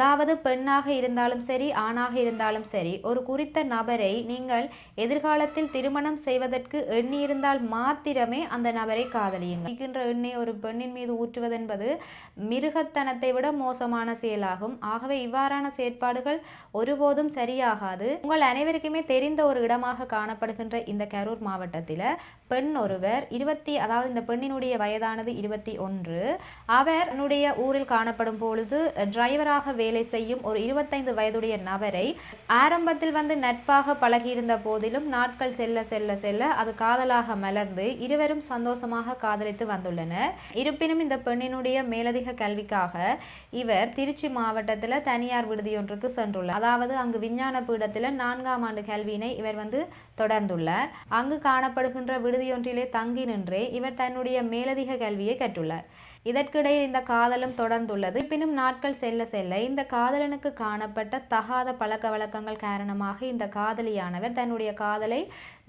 அதாவது பெண்ணாக இருந்தாலும் சரி ஆணாக இருந்தாலும் சரி ஒரு குறித்த நபரை நீங்கள் எதிர்காலத்தில் திருமணம் செய்வதற்கு எண்ணியிருந்தால் மாத்திரமே அந்த நபரை காதலியுங்கள். இருக்கின்ற எண்ணெய் ஒரு பெண்ணின் மீது ஊற்றுவதென்பது மிருகத்தனத்தை விட மோசமான செயலாகும். ஆகவே இவ்வாறான செயற்பாடுகள் ஒருபோதும் சரியாகாது. உங்கள் அனைவருக்குமே தெரிந்த ஒரு இடமாக காணப்படுகின்ற இந்த கரூர் மாவட்டத்தில் பெண் ஒருவர் இருபத்தி அதாவது இந்த பெண்ணினுடைய வயதானது இருபத்தி ஒன்று அவர் என்னுடைய ஊரில் காணப்படும் பொழுது டிரைவராக வே வேலை செய்யும் ஒரு இருபத்தைந்து வயதுடைய நபரை ஆரம்பத்தில் வந்து நட்பாக பழகியிருந்த போதிலும் நாட்கள் செல்ல செல்ல செல்ல அது காதலாக மலர்ந்து இருவரும் சந்தோஷமாக காதலித்து வந்துள்ளனர். இருப்பினும் இந்த பெண்ணினுடைய மேலதிக கல்விக்காக இவர் திருச்சி மாவட்டத்தில் தனியார் விடுதியொன்றுக்கு சென்றுள்ளார். அதாவது அங்கு விஞ்ஞான பீடத்தில் நான்காம் ஆண்டு கல்வியினை இவர் வந்து தொடர்ந்துள்ளார். அங்கு காணப்படுகின்ற விடுதியொன்றிலே தங்கி நின்றே இவர் தன்னுடைய மேலதிக கல்வியை கற்றுள்ளார். இதற்கிடையில் இந்த காதலும் தொடர்ந்துள்ளது. இருப்பினும் நாட்கள் செல்ல செல்ல இந்த காதலனுக்கு காணப்பட்ட தகாத பழக்க வழக்கங்கள் காரணமாக இந்த காதலியானவர் தன்னுடைய காதலை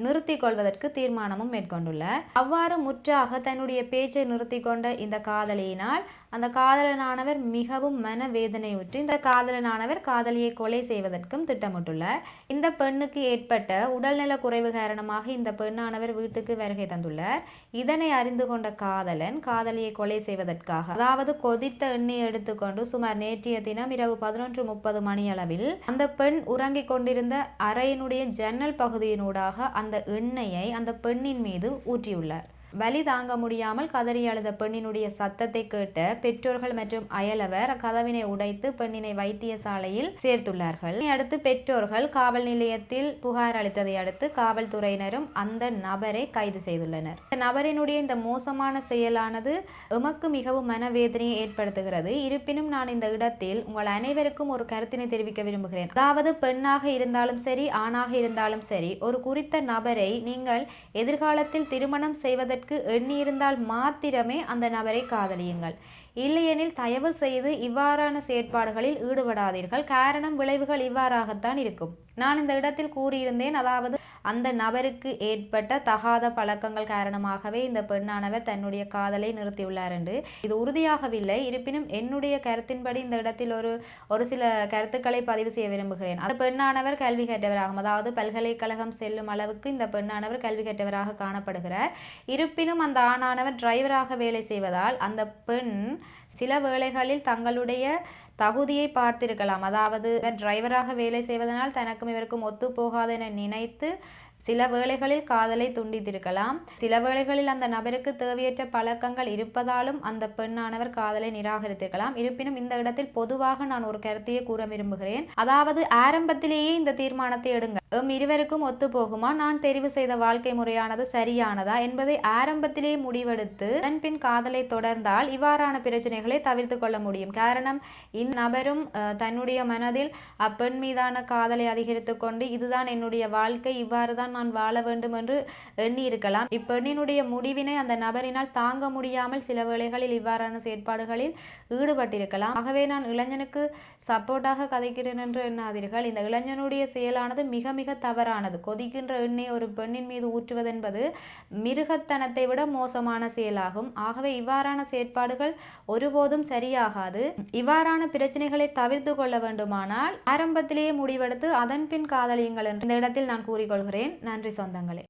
நிறுத்தி கொள்வதற்கு தீர்மானமும் மேற்கொண்டுள்ளார். அவ்வாறு முற்றாக தன்னுடைய பேச்சை நிறுத்தி கொண்ட இந்த காதலியினால் அந்த காதலனானவர் மிகவும் மனவேதனையுற்று இந்த காதலனானவர் காதலியை கொலை செய்வதற்கும் திட்டமிட்டுள்ளார். இந்த பெண்ணுக்கு ஏற்பட்ட உடல்நல குறைவு காரணமாக இந்த பெண்ணானவர் வீட்டுக்கு வருகை தந்துள்ளார். இதனை அறிந்து கொண்ட காதலன் காதலியை கொலை செய்வதற்காக அதாவது கொதித்த எண்ணெய் எடுத்துக்கொண்டு சுமார் நேற்றைய தினம் இரவு பதினொன்று முப்பது மணியளவில் அந்த பெண் உறங்கிக் கொண்டிருந்த அறையினுடைய ஜன்னல் பகுதியினூடாக அந்த எண்ணெயை அந்த பெண்ணின் மீது ஊற்றியுள்ளார். வலி தாங்க முடியாமல் கதறி அழுத பெண்ணினுடைய சத்தத்தை கேட்ட பெற்றோர்கள் மற்றும் அயலவர் கதவினை உடைத்து பெண்ணினை வைத்தியசாலையில் சேர்த்துள்ளார்கள். அடுத்து பெற்றோர்கள் காவல் நிலையத்தில் புகார் அளித்ததை அடுத்து காவல்துறையினரும் அந்த நபரை கைது செய்துள்ளனர். இந்த நபரினுடைய இந்த மோசமான செயலானது எமக்கு மிகவும் மனவேதனையை ஏற்படுத்துகிறது. இருப்பினும் நான் இந்த இடத்தில் உங்கள் அனைவருக்கும் ஒரு கருத்தினை தெரிவிக்க விரும்புகிறேன். அதாவது பெண்ணாக இருந்தாலும் சரி ஆணாக இருந்தாலும் சரி ஒரு குறித்த நபரை நீங்கள் எதிர்காலத்தில் திருமணம் செய்வதற்கு செய்வதற்கு எண்ணியிருந்தால் மாத்திரமே அந்த நபரை காதலியுங்கள். இல்லையெனில் தயவு செய்து இவ்வாறான செயற்பாடுகளில் ஈடுபடாதீர்கள். காரணம் விளைவுகள் இவ்வாறாகத்தான் இருக்கும். நான் இந்த இடத்தில் கூறியிருந்தேன். அதாவது அந்த நபருக்கு ஏற்பட்ட தகாத பழக்கங்கள் காரணமாகவே இந்த பெண்ணானவர் தன்னுடைய காதலை நிறுத்தியுள்ளார் என்று இது உறுதியாகவில்லை. இருப்பினும் என்னுடைய கருத்தின்படி இந்த இடத்தில் ஒரு ஒரு சில கருத்துக்களை பதிவு செய்ய விரும்புகிறேன். அந்த பெண்ணானவர் கல்வி கற்றவராகும். அதாவது பல்கலைக்கழகம் செல்லும் அளவுக்கு இந்த பெண்ணானவர் கல்வி கற்றவராக காணப்படுகிறார். இருப்பினும் அந்த ஆணானவர் டிரைவராக வேலை செய்வதால் அந்த பெண் சில வேளைகளில் தங்களுடைய தகுதியை பார்த்திருக்கலாம். அதாவது டிரைவராக வேலை செய்வதனால் தனக்கும் இவருக்கும் ஒத்து போகாது என நினைத்து சில வேளைகளில் காதலை துண்டித்திருக்கலாம். சில வேளைகளில் அந்த நபருக்கு தேவையற்ற பழக்கங்கள் இருப்பதாலும் அந்த பெண்ணானவர் காதலை நிராகரித்திருக்கலாம். இருப்பினும் இந்த இடத்தில் பொதுவாக நான் ஒரு கருத்தையே கூற விரும்புகிறேன். அதாவது ஆரம்பத்திலேயே இந்த தீர்மானத்தை எடுங்க எம் இருவருக்கும் ஒத்து போகுமா? நான் தெரிவு செய்த வாழ்க்கை முறையானது சரியானதா? என்பதை ஆரம்பத்திலேயே முடிவெடுத்து அதன் பின் காதலை தொடர்ந்தால் இவ்வாறான பிரச்சனைகளை தவிர்த்து கொள்ள முடியும். காரணம் இந்நபரும் தன்னுடைய மனதில் அப்பெண் மீதான காதலை அதிகரித்து கொண்டு இதுதான் என்னுடைய வாழ்க்கை இவ்வாறு தான் நான் வாழ வேண்டும் என்று எண்ணியிருக்கலாம். இப்பெண்ணினுடைய முடிவினை அந்த நபரினால் தாங்க முடியாமல் சில வேளைகளில் இவ்வாறான செயற்பாடுகளில் ஈடுபட்டிருக்கலாம். ஆகவே நான் இளைஞனுக்கு சப்போர்ட்டாக கதைக்கிறேன் என்று எண்ணாதீர்கள். இந்த இளைஞனுடைய செயலானது மிக மிக தவறானது. கொதிக்கின்ற எண்ணெய் ஒரு பெண்ணின் மீது ஊற்றுவதென்பது மிருகத்தனத்தை விட மோசமான செயலாகும். ஆகவே இவ்வாறான செயற்பாடுகள் ஒருபோதும் சரியாகாது. இவ்வாறான பிரச்சனைகளை தவிர்த்து கொள்ள வேண்டுமானால் ஆரம்பத்திலேயே முடிவெடுத்து அதன் பின் காதலியுங்கள் இந்த இடத்தில் நான் கூறிக்கொள்கிறேன். நன்றி சொந்தங்களே.